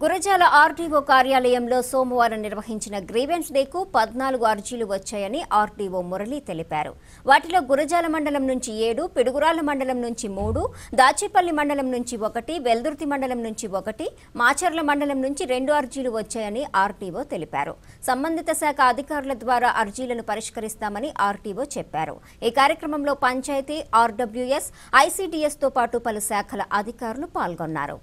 Gurazala RTO కార్యాలయంలో సోమవారం నిర్వహించిన గ్రీవెన్స్ డేకు పద్నాలుగు అర్జీలు వచ్చాయని ఆర్టీఓ మురళి తెలిపారు. వాటిలో గురజాల మండలం నుంచి ఏడు పిడుగురాల మండలం నుంచి మూడు దాచేపల్లి మండలం నుంచి ఒకటి వెల్దుర్తి మండలం నుంచి ఒకటి మాచర్ల మండలం నుంచి రెండు అర్జీలు వచ్చాయని ఆర్టీఓ తెలిపారు. సంబంధిత శాఖ అధికారుల ద్వారా అర్జీలను పరిష్కరిస్తామని ఆర్టీఓ చెప్పారు. ఈ కార్యక్రమంలో పంచాయతీ ఆర్డబ్ల్యూఎస్ ఐసీడీఎస్తో పాటు పలు శాఖల అధికారులు పాల్గొన్నారు.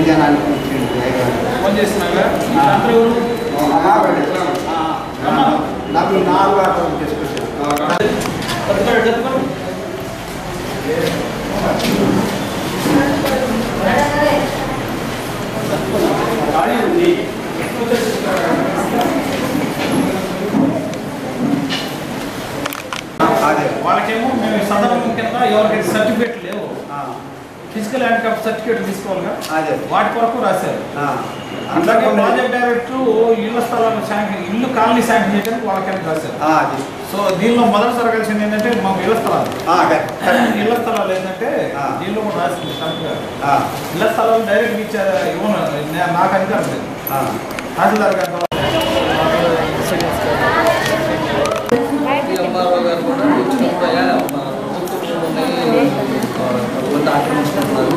అన్ని జనానికి వచ్చింది ఫోన్ చేసినాగా అందరూ నాకు ఈ నాలుగు ఆటలు తీసుకొచ్చాను చెప్తాడు చెప్తాను ఖాళీ ఉంది అదే వాళ్ళకేమో మేము ఈ సందర్భం కింద ఎవరికైతే సర్టిఫికేట్ లేవు ఫిజికల్ హ్యాండిక్యాప్ సర్టిఫికేట్ తీసుకోవాలిగా? అదే. వాటి కొరకు రాశారు. అట్లాగే ప్రాజెక్ట్ డైరెక్టర్ ఇళ్ళ స్థలాలను శాంక్షన్ ఇల్లు కాలనీ శాంక్షన్ చేయడానికి వాళ్ళకైనా రాశారు. అది. సో దీనిలో మొదటి సరగాల్సింది ఏంటంటే మాకు ఇళ్ళ స్థలాలు. ఇళ్ళ స్థలాలు ఏంటంటే ఆ. దీనిలో కూడా రాసింది ఇళ్ళ స్థలాలు డైరెక్ట్ ఇచ్చే ఇవ్వను నే- నాకు అధికారం లేదు. తహసీల్దార్ గారు ఎంఆర్ఓ గారు కూడా కొంత ఆక్రమించుకుంటున్నారు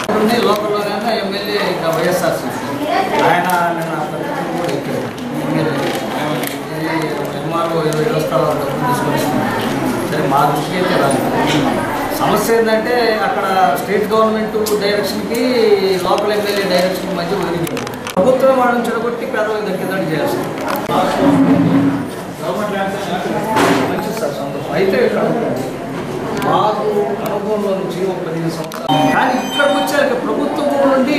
అక్కడున్నాయి లోకల్లోనే ఎమ్మెల్యే ఇంకా వైఎస్ఆర్సీపీ ఆయన నిన్న ప్రతినిధి కూడా ఇక్కడ ఎంఆర్ఓ ఇరవై రోజుల డబ్బులు తీసుకొని. సరే మా దృష్టికి అయితే రాలేదు. సమస్య ఏంటంటే అక్కడ స్టేట్ గవర్నమెంట్ డైరెక్షన్కి లోకల్ ఎమ్మెల్యే డైరెక్షన్ మధ్య ఒదిగి ప్రభుత్వం వాళ్ళని చెడగొట్టి పేదలకు దక్కేదాన్ని చేయాల్సింది. గవర్నమెంట్ మంచిది సార్ సంతోషం. అయితే ఇక్కడ మాకు అనుభవంలో నుంచి ఒక పదిహేను సంవత్సరాలు. కానీ ఇక్కడికి వచ్చాక ప్రభుత్వం నుండి